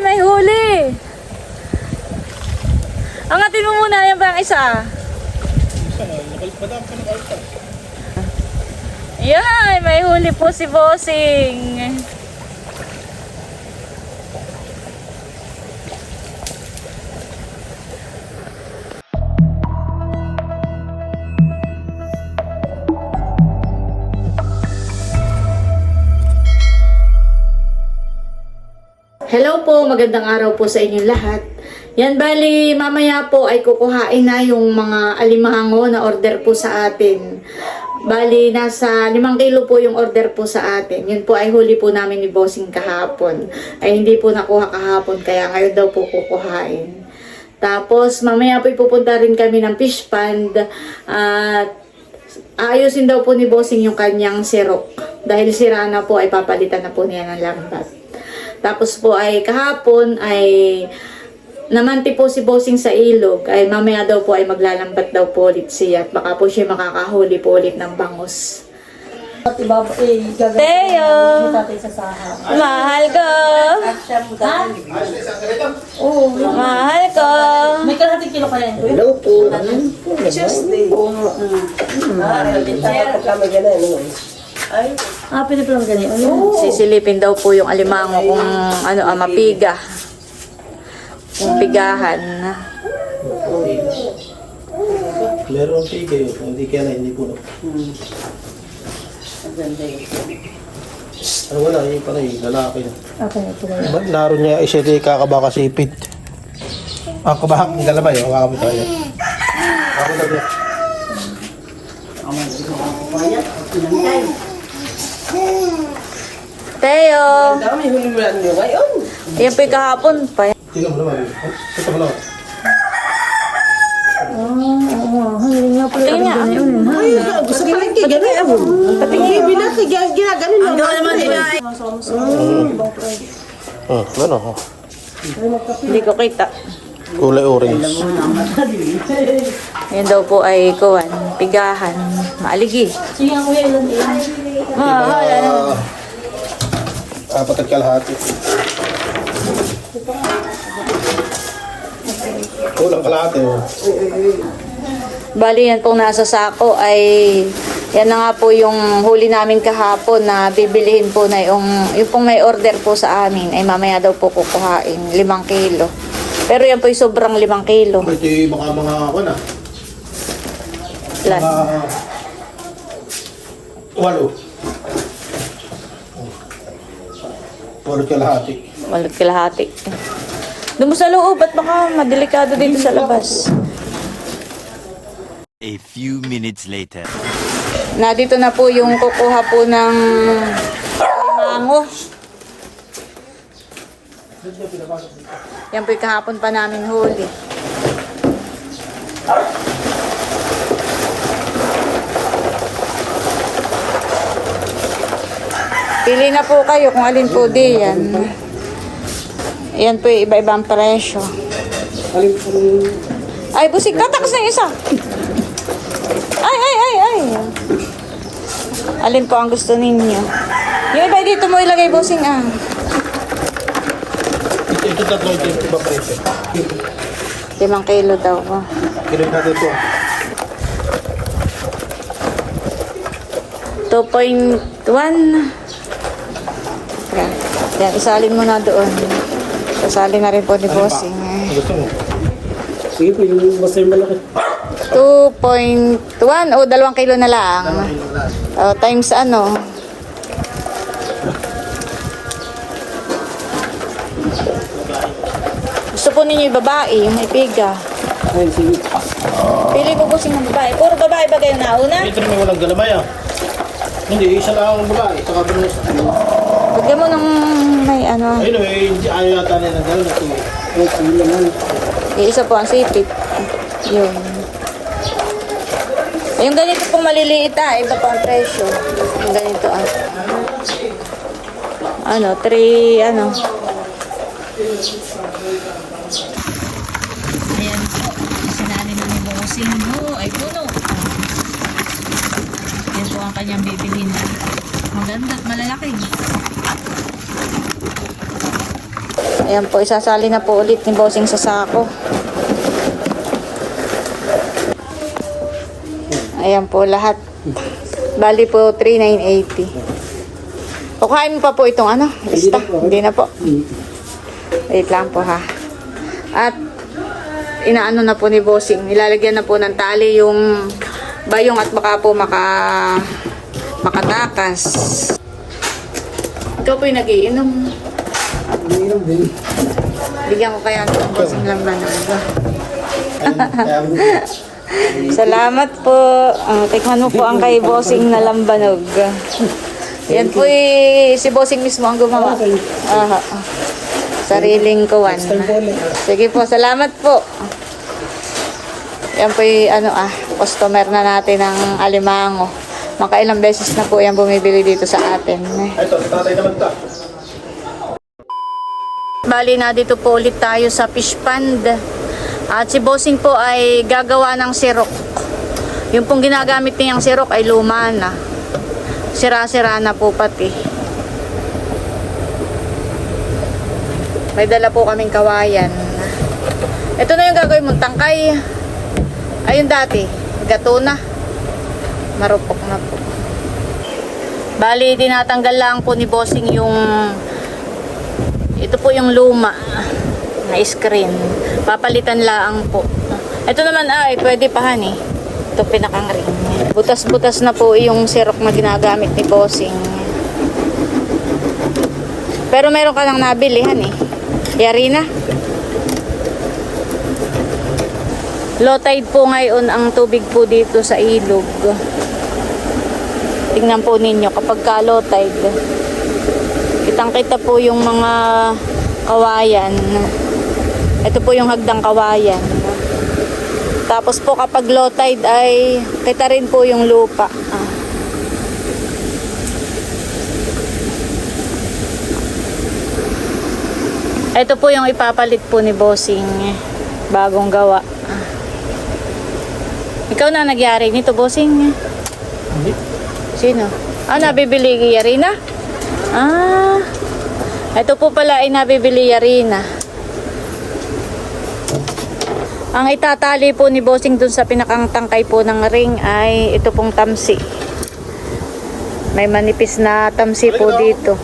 may huli. Angatin mo muna yan ba ang isa? Yan, may huli po si Bossing. Magandang araw po sa inyong lahat. Yan bali, mamaya po ay kukuhain na yung mga alimango na order po sa atin. Bali, nasa 5 kilo po yung order po sa atin. Yun po ay huli po namin ni Bossing kahapon. Ay hindi po nakuha kahapon, kaya ngayon daw po kukuhain. Tapos, mamaya po pupunta rin kami ng fish pond at aayusin daw po ni Bossing yung kanyang sirok. Dahil sira na po, ay papalitan na po niya ng lambat. Tapos po ay kahapon ay namanti po si Bossing sa ilog. Ay mamaya daw po ay maglalambat daw po ulit siya. At baka po siya makakahuli po ulit ng bangus. Eh, gagawin Teo! Mahal ko! Mahal ko! May kalahating kilo kaya yun. Hello po. Tuesday. Ah, pagka kami ganun, ano? Ay, Ah, pwede pala ganyan. Ano? Sisilipin daw po yung alimango kung ano, ah, mapiga. Kung pigahan. Meron tigay, hindi kaya na, hindi puno. Ano wala, yung pala yung lalaki na. Okay, ito na. Ba't laro niya isa di kakabaka sipit? Ang kabahak ng galabay, ang kakabot tayo. Ako na ba? Teo! dami huli mo lang nyo ngayon. Yan po yung kahapon pa. Tingnan mo naman. Ito mo naman. Hindi nga pala. Tingnan nga. Ay, gusto ko lang kaya ganun. Patingin. Kaya ginaganon lang. Ang naman nila. Oh, ano? oh. Hindi ko kita. Kulay orange. Yan daw po ay kuwan, pigahan, maaligi. Sige kuya, ilan ilan. Mahal, ano? Ah, apat at kalahati. Kulang kalahati. oh. Bali yan pong nasa sako ay yan na nga po yung huli namin kahapon na bibilihin po na yung, yung pong may order po sa amin ay mamaya daw po kukuhain, limang kilo. Pero yan po yung sobrang limang kilo. Ito yung baka mga, ano na, Plus. mga walo. Walo at kalahati. Walot kalahati. Doon mo sa loob at baka madelikado dito sa labas. A few minutes later. Na dito na po yung kukuha po ng mango. Yan po yung kahapon pa namin huli. Pili na po kayo kung alin po di yan. Yan po yung iba-ibang presyo. Ay, busik, tatakas na yung isa. Ay, ay, ay, ay. Alin po ang gusto ninyo? Yung iba dito mo ilagay, bossing, ah. Ito, ito tatlo, ito yung iba presyo. Limang kilo daw. Oh. Kiloy natin ito. 2.1. Yan. Isalin mo na doon. Isalin na rin po ni bossing. eh. Gusto mo? Sige po, yung basta yung malaki. 2.1 o dalawang kilo na lang. Oh, times ano. Gusto po ninyo yung babae, yung may piga. Ay, sige. Pili po po ng babae. Puro babae ba kayo nauna? Ito naman walang galamay ah. Hindi, isa lang ang babae. Saka binus. Bigyan mo ng may ano. Ayun eh, hindi ayaw yata nila ng gano'n. Ito Ay, naman. Isa po ang sipit. Yun. Yung ganito pong maliliit ah, iba pa ang presyo. Yung ganito ah. Ano, 3, ano. Ayan, sinani na ni Bossing mo ay puno. Yan po ang kanyang bibilhin na. Maganda at malalaki. Ayan po, isasali na po ulit ni Bossing sa sako. Ayan po lahat. Bali po 3,980. O kain mo pa po itong ano? Lista? Hindi na po. Wait lang po ha. At inaano na po ni Bossing. Nilalagyan na po ng tali yung bayong at baka po maka makatakas. Ikaw po yung nagiinom. Umiinom din. Bigyan ko kaya ng Bossing lang ba Salamat po. Ah, tikman mo po ang kay Bossing na lambanog. Yan po eh, si Bossing mismo ang gumawa. Aha. Sariling kuwan. Sige po, salamat po. Yan po yung ano ah, customer na natin ng Alimango. Makailang beses na po yan bumibili dito sa atin. Ito, tatay naman ta. Bali na dito po ulit tayo sa fish pond. At si Bossing po ay gagawa ng sirok. Yung pong ginagamit niyang sirok ay luma na. Sira-sira na po pati. May dala po kaming kawayan. Ito na yung gagawin mong tangkay. Ayun dati, gato na. Marupok na po. Bali, tinatanggal lang po ni Bossing yung po yung luma na screen. Papalitan lang po. Ito naman ay pwede pa han eh. Ito pinakang ring. Butas-butas na po yung sirok na ginagamit ni Bossing. Pero meron ka lang nabilihan eh. Yari na. Low tide po ngayon ang tubig po dito sa ilog. Tingnan po ninyo kapag ka low tide. Kitang kita po yung mga kawayan. Ito po yung hagdang kawayan. Tapos po kapag low tide ay kita rin po yung lupa. Ah. Ito po yung ipapalit po ni Bossing. Bagong gawa. Ikaw na nagyari nito, Bossing. Hindi. Sino? Ah, nabibili Yarina? Ah, ito po pala ay nabibili Yarina. Ang itatali po ni Bossing dun sa pinakang tangkay po ng ring ay ito pong tamsi. May manipis na tamsi po dito.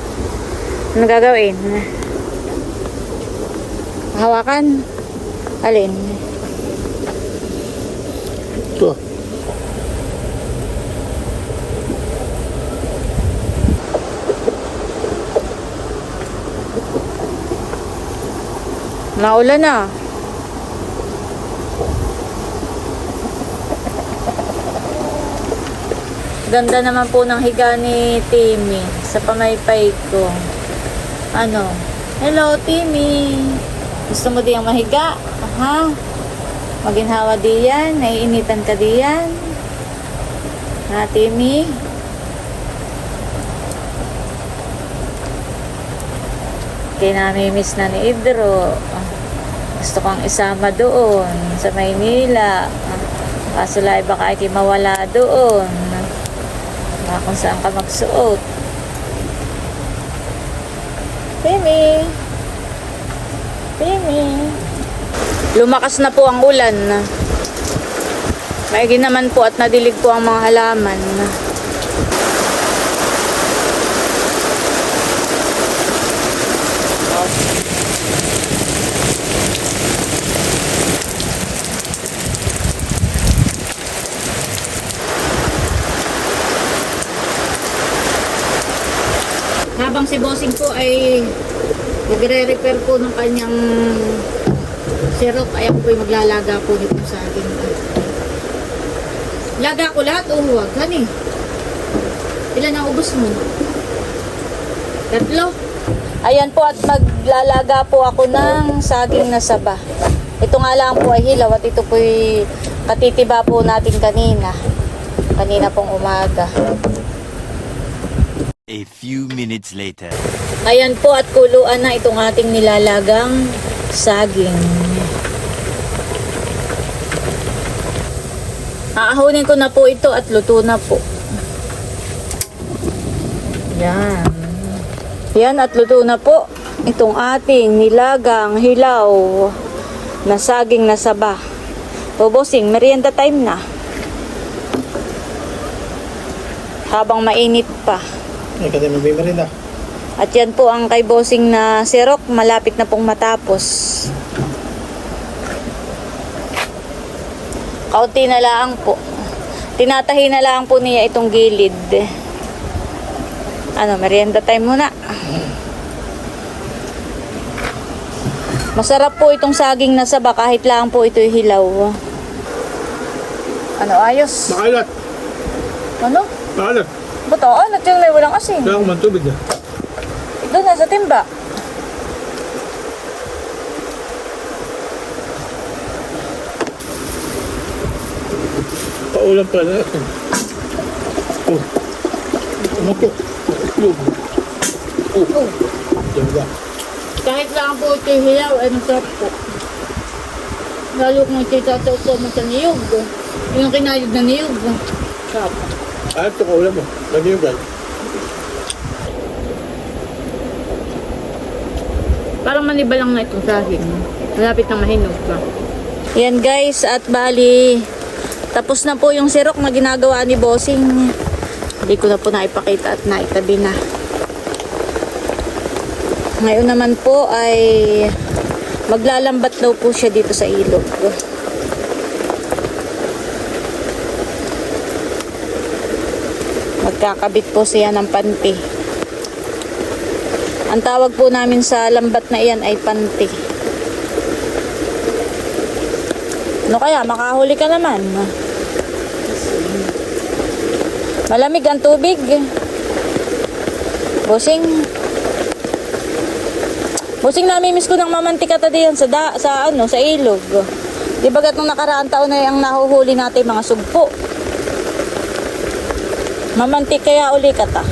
Ano gagawin? Hawakan. Alin? Ito. Naulan na. Ganda naman po ng higa ni Timmy sa pamaypay ko. Ano? Hello, Timmy. Gusto mo diyang mahiga? Ha? Maginhawa diyan? Naiinitan ka diyan? Ha, Timmy? Kinamimiss na ni Idro. Gusto kong isama doon sa Maynila. Kaso lang baka ay mawala doon. Baka kung saan ka magsuot. Timmy! Timmy! Lumakas na po ang ulan. Maigi naman po at nadilig po ang mga halaman. Habang si Bossing po ay nagre-repair po ng kanyang sirok, ay ako po ay maglalaga po nito sa akin. Laga ko lahat o huwag? Hani? Ilan ang ubos mo? Tatlo? Ayan po at maglalaga po ako ng saging na saba. Ito nga lang po ay hilaw at ito po ay katitiba po natin kanina. Kanina pong umaga. A few minutes later. Ayan po at kuluan na itong ating nilalagang saging. Aahunin ko na po ito at luto na po. Yan. Yan at luto na po. itong ating nilagang hilaw na saging na saba. O bossing, merienda time na. Habang mainit pa. Ay, kasi magbimarin na. At yan po ang kay bossing na sirok, malapit na pong matapos. Kaunti na lang po. Tinatahi na lang po niya itong gilid. Ano, merienda time muna. Masarap po itong saging na saba kahit lang po ito'y hilaw. Ano, ayos? Makalat. Ano? Makalat. Ba't ako? Alat yung may walang asin. Kaya kuman tubig na. Na sa timba. Paulam pa na. Oh. Ano po? Oh. Oh. Diba? Kahit lang po ito hilaw, ano sarap po. Lalo kung ito tataupo mo sa niyog. Yung kinayod na niyog. Sarap. Ah, ito kaulam mo. Lagi yung guys. Parang maniba lang na itong saging. Malapit na mahinog pa. Yan guys, at bali, tapos na po yung sirok na ginagawa ni Bossing. Hindi ko na po naipakita at naitabi na. Ngayon naman po ay maglalambat daw po siya dito sa ilog. Magkakabit po siya ng panty. Ang tawag po namin sa lambat na iyan ay panty. Ano kaya? Makahuli ka naman. Malamig ang tubig. Busing. Busing namimiss ko ng mamantika ta diyan sa da, sa ano, sa ilog. Di ba nung nakaraang taon na ang nahuhuli natin mga sugpo. Mamantik kaya uli ka ta.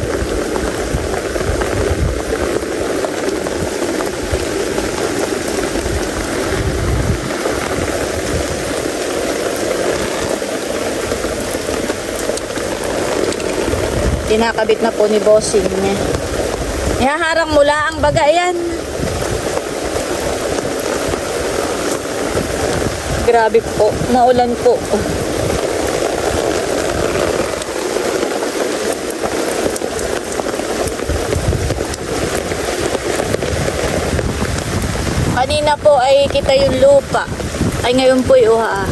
Kinakabit na po ni Bossing niya. Ihaharang mula ang baga yan. Grabe po, naulan po. Kanina po ay kita yung lupa. Ay ngayon po ay uha.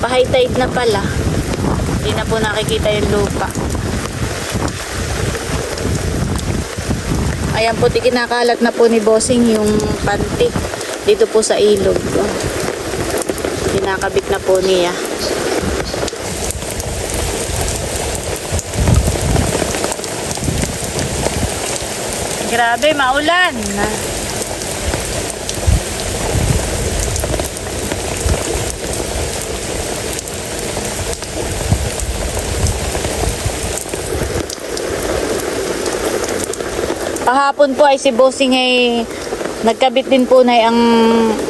Pa-high tide na pala. Hindi na po nakikita yung lupa. Ayan po, kinakalat na po ni Bossing yung panty dito po sa ilog. Kinakabit na po niya. Grabe, maulan. Kahapon po ay si Bossing ay nagkabit din po na ang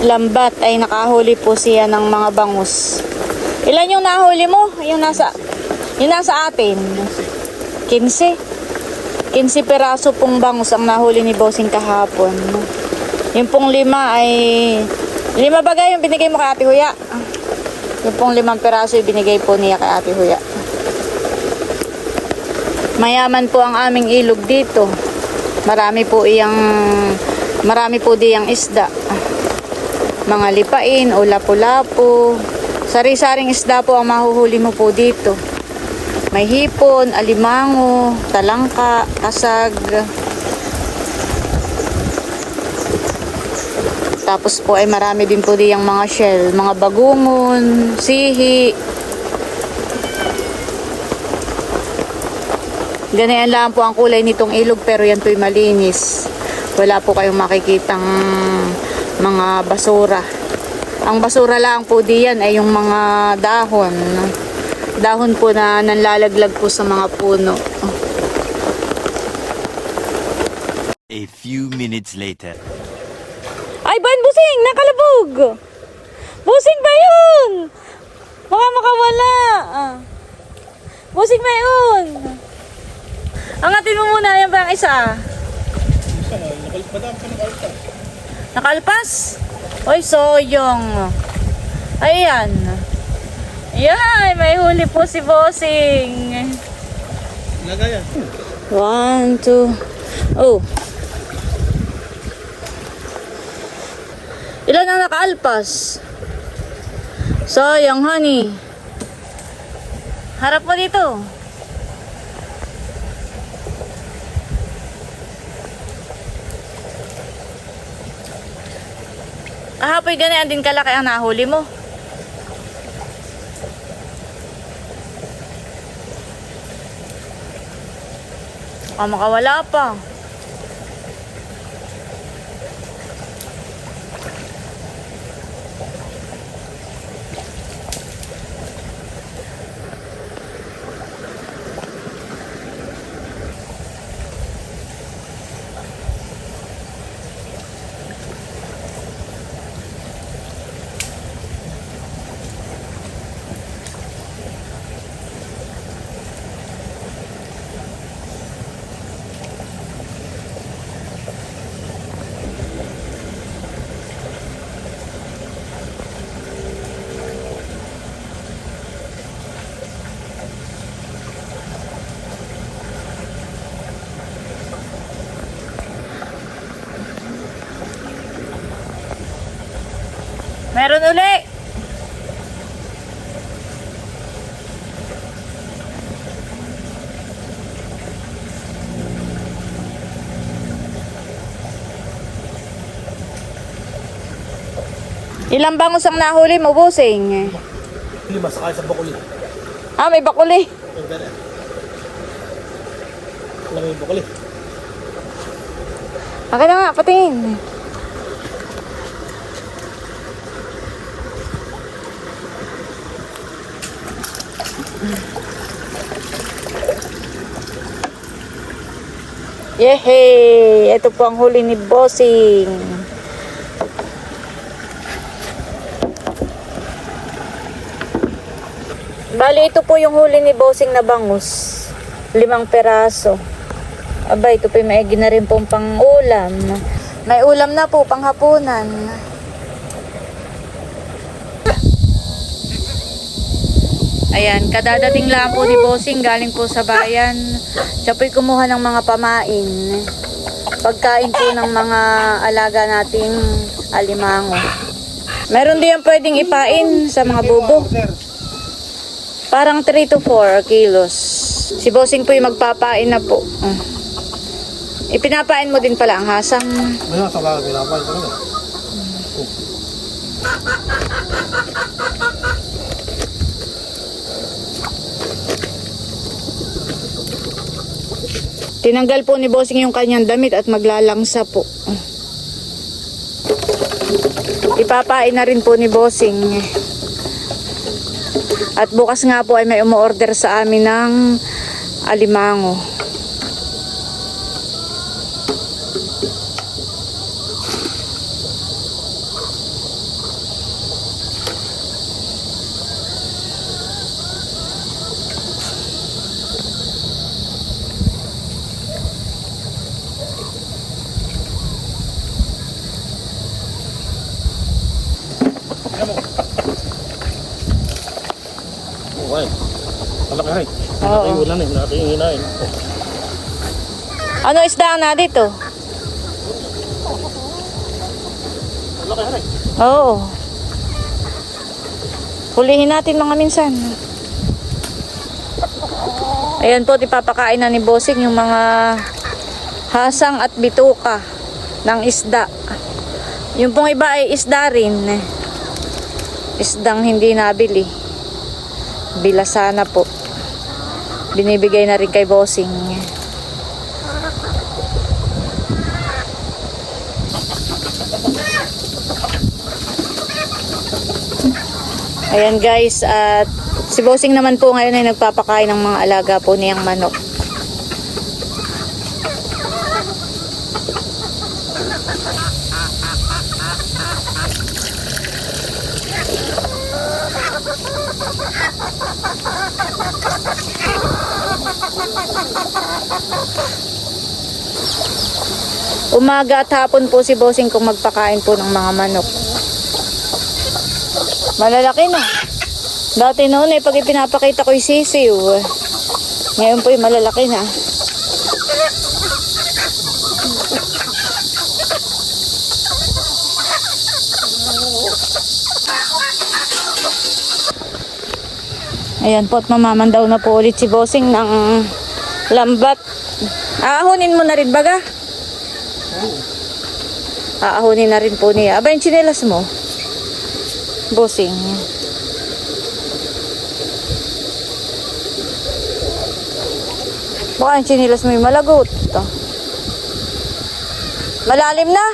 lambat ay nakahuli po siya ng mga bangus. Ilan yung nahuli mo? Yung nasa yung nasa atin. 15. 15 peraso pong bangus ang nahuli ni Bossing kahapon. Yung pong lima ay lima bagay yung binigay mo kay Ate Huya. Yung pong limang peraso yung binigay po niya kay Ate Huya. Mayaman po ang aming ilog dito. Marami po iyang marami po diyang isda. Mga lipain o lapu-lapu. Sari-saring isda po ang mahuhuli mo po dito. May hipon, alimango, talangka, kasag. Tapos po ay marami din po diyang mga shell, mga bagungon, sihi, Ganyan lang po ang kulay nitong ilog pero yan po'y malinis. Wala po kayong makikitang mga basura. Ang basura lang po diyan ay yung mga dahon. Dahon po na nanlalaglag po sa mga puno. A few minutes later. Ay, ban, busing! Nakalabog! Busing ba yun? Baka makawala. Ah. Busing ba yun? Angatin mo muna yan pa ang isa. Nakalpas? Oy, soyong. Ayan. Yan, may huli po si Bossing. Lagay yan. One, two. Oh. Ilan ang nakaalpas? Sayang, honey. Harap mo dito. Kahapoy ganyan din kalaki ang nahuli mo. Baka makawala pa. Meron uli. Ilang bangus ang nahuli mo, Busing? Lima sakay sa bakuli. Ah, may bakuli. Alam mo yung bakuli. Akin na nga, patingin. Yehey! Ito po ang huli ni Bossing. Bali, ito po yung huli ni Bossing na bangus. Limang peraso. Aba, ito po yung maigi na rin pong pang-ulam. May ulam na po, panghapunan. Ayan, kadadating lang po ni Bossing galing po sa bayan. Siya po'y kumuha ng mga pamain. Pagkain po ng mga alaga nating alimango. Meron din pwedeng ipain sa mga bubo. Parang 3 to 4 kilos. Si Bossing po'y magpapain na po. Ah. Ipinapain mo din pala ang hasang. Ayun, sa kaya pinapay talaga. Tinanggal po ni Bossing yung kanyang damit at maglalangsa po. Ipapain na rin po ni Bossing. At bukas nga po ay may umu-order sa amin ng alimango. Okay. Malaki hay. Oo. Malaki yung hinain. Ano isda na dito? Malaki hay. Oo. Hulihin natin mga minsan. Ayan po, ipapakain na ni Bossing yung mga hasang at bituka ng isda. Yung pong iba ay isda rin. Isdang hindi nabili. Bilasana po. Binibigay na rin kay Bossing. Ayan guys, at si Bossing naman po ngayon ay nagpapakain ng mga alaga po niyang manok. Umaga at hapon po si Bossing kung magpakain po ng mga manok. Malalaki na. Dati noon eh, pag ipinapakita ko yung sisiw. eh. Ngayon po yung malalaki na. Ayan po at mamamandaw na po ulit si Bossing ng lambat. Aahonin mo na rin baga? Aahonin na rin po niya. Aba yung tsinelas mo? Bossing. Baka yung tsinelas mo yung malagot. Malalim na.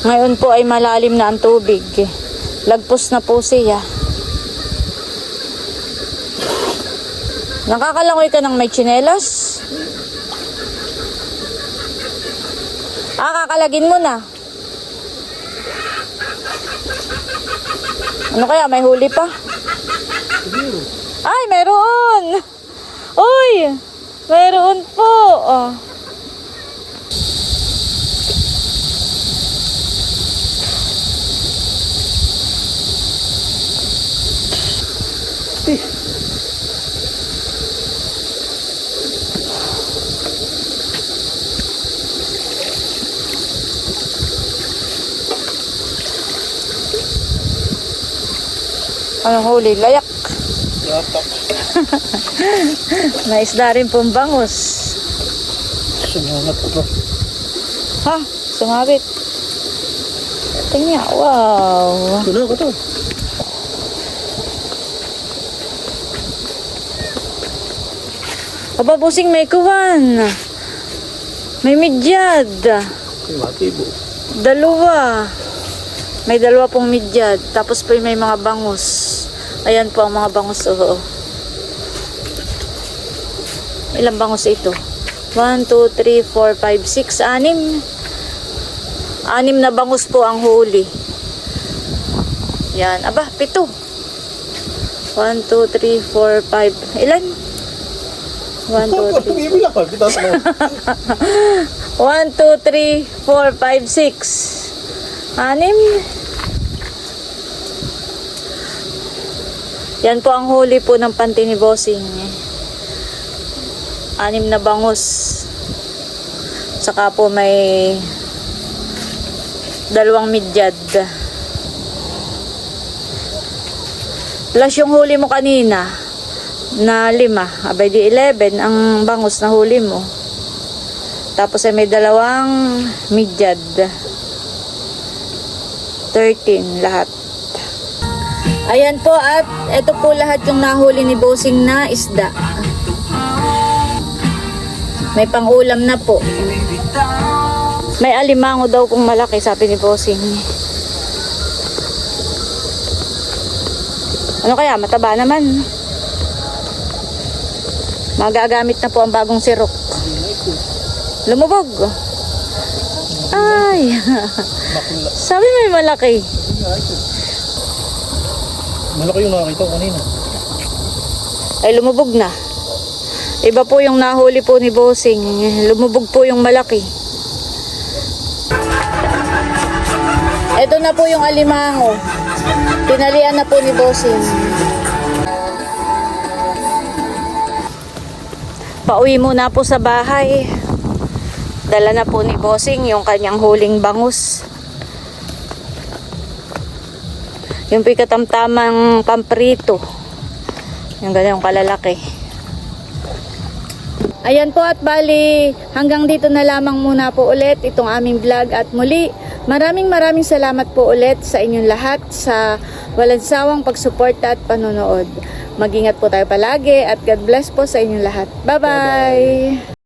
Ngayon po ay malalim na ang tubig. Lagpos na po siya. Nakakalangoy ka ng may tsinelas? Ah, kakalagin mo na. Ano kaya? May huli pa? Ay, meron! Uy! Meron po! Oh. Anong huli? Layak. Yata. May isda rin pong bangus. Sumungat ko. Ha? Sumabit. Tingnan. Wow. Ito na ako to. Aba, busing may kuwan. May midyad. Matibo. Dalawa. May dalawa pong midyad. Tapos po may mga bangus. Ayan po ang mga bangus. Oo. Ilang bangus ito? 1, 2, 3, 4, 5, 6, 6. Anim na bangus po ang huli. Yan. Aba, pito. 1, 2, 3, 4, 5. Ilan? 1, 2, 3, Bibilang ka. Kita sa 1, 2, 3, 4, 5, 6. Anim. Yan po ang huli po ng panty ni Bossing. Anim na bangus. Saka po may dalawang midyad. Plus yung huli mo kanina na lima. Abay di 11 ang bangus na huli mo. Tapos ay may dalawang midyad. 13 lahat. Ayan po at ito po lahat yung nahuli ni Bossing na isda. May pangulam na po. May alimango daw kung malaki sabi ni Bossing. Ano kaya? Mataba naman. Magagamit na po ang bagong sirok. Lumubog. Ay. Sabi may malaki. Malaki yung nakakita ko kanina. Ay lumubog na. Iba po yung nahuli po ni Bossing. Lumubog po yung malaki. Ito na po yung alimango. Tinalian na po ni Bossing. Pauwi muna po sa bahay. Dala na po ni Bossing yung kanyang huling bangus. Yung pikatamtamang pamprito. Yung ganyang kalalaki. Ayan po at bali, hanggang dito na lamang muna po ulit itong aming vlog at muli, maraming maraming salamat po ulit sa inyong lahat sa walang sawang pagsuporta at panonood. Mag-ingat po tayo palagi at God bless po sa inyong lahat. Bye-bye!